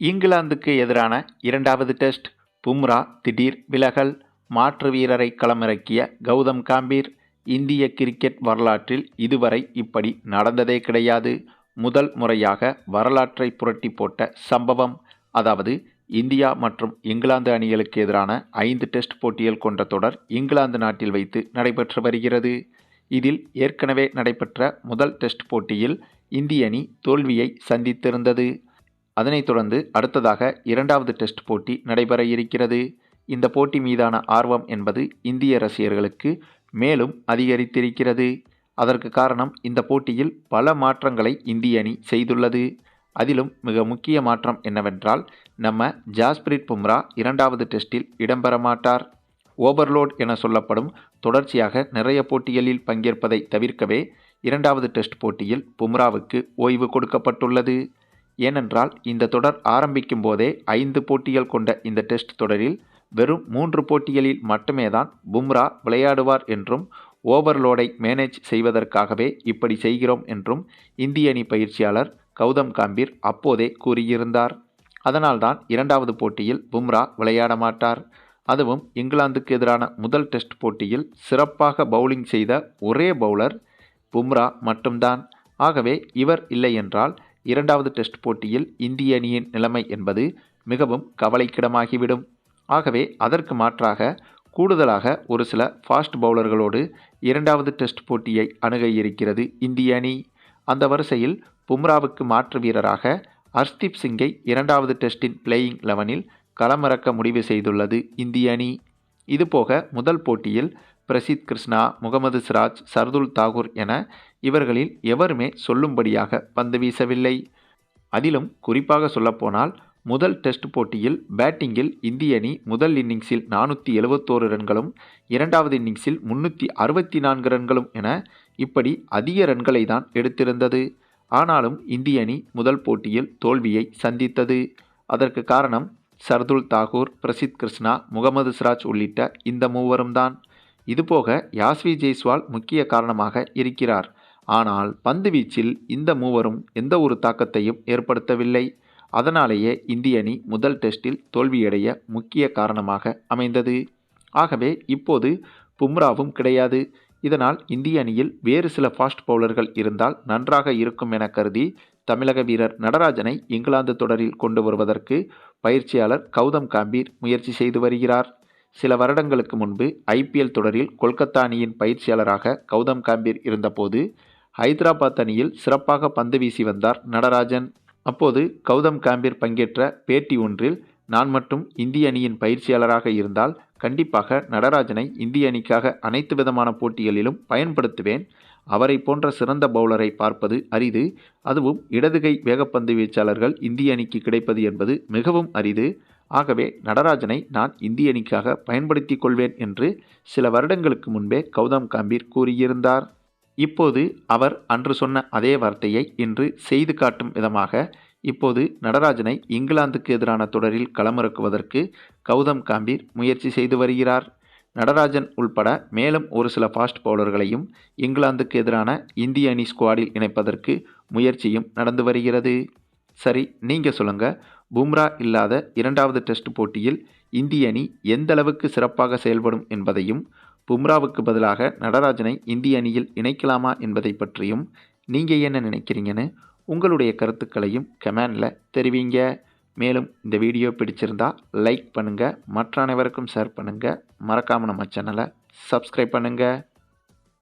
இங்கிலாந்துக்கு எதிரான இரண்டாவது டெஸ்ட். பும்ரா திடீர் விலகல். மாற்று வீரரை களமிறக்கிய கௌதம் காம்பீர். இந்திய கிரிக்கெட் வரலாற்றில் இதுவரை இப்படி நடந்ததே கிடையாது. முதல் முறையாக வரலாற்றை புரட்டி போட்ட சம்பவம். அதாவது இந்தியா மற்றும் இங்கிலாந்து அணிகளுக்கு எதிரான ஐந்து டெஸ்ட் போட்டிகள் கொண்ட தொடர் இங்கிலாந்து நாட்டில் வைத்து நடைபெற்று வருகிறது. இதில் ஏற்கனவே நடைபெற்ற முதல் டெஸ்ட் போட்டியில் இந்திய அணி தோல்வியை சந்தித்திருந்தது. அதனைத் தொடர்ந்து அடுத்ததாக இரண்டாவது டெஸ்ட் போட்டி நடைபெற இருக்கிறது. இந்த போட்டி மீதான ஆர்வம் என்பது இந்திய ரசிகர்களுக்கு மேலும் அதிகரித்திருக்கிறது. அதற்கு காரணம் இந்த போட்டியில் பல மாற்றங்களை இந்திய அணி செய்துள்ளது. அதிலும் மிக முக்கிய மாற்றம் என்னவென்றால் நம்ம ஜாஸ்பிரிட் பும்ரா இரண்டாவது டெஸ்டில் இடம்பெற மாட்டார். ஓவர்லோட் என சொல்லப்படும் தொடர்ச்சியாக நிறைய போட்டிகளில் பங்கேற்பதை தவிர்க்கவே இரண்டாவது டெஸ்ட் போட்டியில் பும்ராவுக்கு ஓய்வு கொடுக்கப்பட்டுள்ளது. ஏனென்றால் இந்த தொடர் ஆரம்பிக்கும் போதே ஐந்து போட்டிகள் கொண்ட இந்த டெஸ்ட் தொடரில் வெறும் மூன்று போட்டிகளில் மட்டுமே தான் பும்ரா விளையாடுவார் என்றும் ஓவர்லோடை மேனேஜ் செய்வதற்காகவே இப்படி செய்கிறோம் என்றும் இந்திய அணி பயிற்சியாளர் கௌதம் காம்பீர் அப்போதே கூறியிருந்தார். அதனால்தான் இரண்டாவது போட்டியில் பும்ரா விளையாட மாட்டார். அதுவும் இங்கிலாந்துக்கு எதிரான முதல் டெஸ்ட் போட்டியில் சிறப்பாக பவுலிங் செய்த ஒரே பவுலர் பும்ரா மட்டும்தான். ஆகவே இவர் இல்லை என்றால் இரண்டாவது டெஸ்ட் போட்டியில் இந்திய அணியின் நிலைமை என்பது மிகவும் கவலைக்கிடமாகிவிடும். ஆகவே அதற்கு மாற்றாக கூடுதலாக ஒரு சில ஃபாஸ்ட் பவுலர்களோடு இரண்டாவது டெஸ்ட் போட்டியை அணுக இருக்கிறது இந்திய அணி. அந்த வரிசையில் பும்ராவுக்கு மாற்று வீரராக ஹர்ஷ்தீப் சிங்கை இரண்டாவது டெஸ்டின் பிளேயிங் லெவனில் களமிறக்க முடிவு செய்துள்ளது இந்திய அணி. இதுபோக முதல் போட்டியில் பிரசித் கிருஷ்ணா முகமது சிராஜ் சர்துல் தாகூர் என இவர்களில் எவருமே சொல்லும்படியாக பந்து வீசவில்லை. அதிலும் குறிப்பாக சொல்லப்போனால் முதல் டெஸ்ட் போட்டியில் பேட்டிங்கில் இந்திய அணி முதல் இன்னிங்ஸில் நானூற்றி எழுபத்தோரு ரன்களும் இரண்டாவது இன்னிங்ஸில் முன்னூற்றி அறுபத்தி நான்கு ரன்களும் என இப்படி அதிக ரன்களை தான் எடுத்திருந்தது. ஆனாலும் இந்திய அணி முதல் போட்டியில் தோல்வியை சந்தித்தது. அதற்கு காரணம் சர்துல் தாகூர் பிரசித் கிருஷ்ணா முகமது சிராஜ் உள்ளிட்ட இந்த மூவரும் தான் இதுபோக யாஸ்வி ஜெய்ஸ்வால் முக்கிய காரணமாக இருக்கிறார். ஆனால் பந்து வீச்சில் இந்த மூவரும் எந்த ஒரு தாக்கத்தையும் ஏற்படுத்தவில்லை. அதனாலேயே இந்திய அணி முதல் டெஸ்டில் தோல்வியடைய முக்கிய காரணமாக அமைந்தது. ஆகவே இப்போது பும்ராவும் கிடையாது. இதனால் இந்திய அணியில் வேறு சில ஃபாஸ்ட் பவுலர்கள் இருந்தால் நன்றாக இருக்கும் என கருதி தமிழக வீரர் நடராஜனை இங்கிலாந்து தொடரில் கொண்டு வருவதற்கு பயிற்சியாளர் கௌதம் காம்பீர் முயற்சி செய்து வருகிறார். சில வருடங்களுக்கு முன்பு ஐபிஎல் தொடரில் கொல்கத்தா அணியின் பயிற்சியாளராக கௌதம் காம்பீர் இருந்தபோது ஹைதராபாத் அணியில் சிறப்பாக பந்து வீசி வந்தார் நடராஜன். அப்போது கௌதம் காம்பீர் பங்கேற்ற பேட்டி ஒன்றில் நான் மட்டும் இந்திய அணியின் பயிற்சியாளராக இருந்தால் கண்டிப்பாக நடராஜனை இந்திய அணிக்காக அனைத்து விதமான போட்டிகளிலும் பயன்படுத்துவேன். அவரை போன்ற சிறந்த பவுலரை பார்ப்பது அரிது. அதுவும் இடதுகை வேகப்பந்து வீச்சாளர்கள் இந்திய அணிக்கு கிடைப்பது என்பது மிகவும் அரிது. ஆகவே நடராஜனை நான் இந்திய அணிக்காக பயன்படுத்திக் கொள்வேன் என்று சில வருடங்களுக்கு முன்பே கௌதம் காம்பீர் கூறியிருந்தார். இப்போது அவர் அன்று சொன்ன அதே வார்த்தையை இன்று செய்து காட்டும் விதமாக இப்போது நடராஜனை இங்கிலாந்துக்கு எதிரான தொடரில் களமிறக்குவதற்கு கௌதம் காம்பீர் முயற்சி செய்து வருகிறார். நடராஜன் உள்பட மேலும் ஒரு சில ஃபாஸ்ட் பவுலர்களையும் இங்கிலாந்துக்கு எதிரான இந்திய அணி ஸ்குவாடில் இணைப்பதற்கு முயற்சியும் நடந்து வருகிறது. சரி நீங்கள் சொல்லுங்கள் பும்ரா இல்லாத இரண்டாவது டெஸ்ட் போட்டியில் இந்திய அணி எந்த அளவுக்கு சிறப்பாக செயல்படும் என்பதையும் பும்ராவுக்கு பதிலாக நடராஜனை இந்திய அணியில் இணைக்கலாமா என்பதை பற்றியும் நீங்கள் என்ன நினைக்கிறீங்கன்னு உங்களுடைய கருத்துக்களையும் கமெண்டில் தெரிவிங்க. மேலும் இந்த வீடியோ பிடிச்சிருந்தா லைக் பண்ணுங்கள் மற்ற அனைவருக்கும் ஷேர் பண்ணுங்கள் மறக்காமல் நம்ம சேனலை சப்ஸ்கிரைப் பண்ணுங்கள்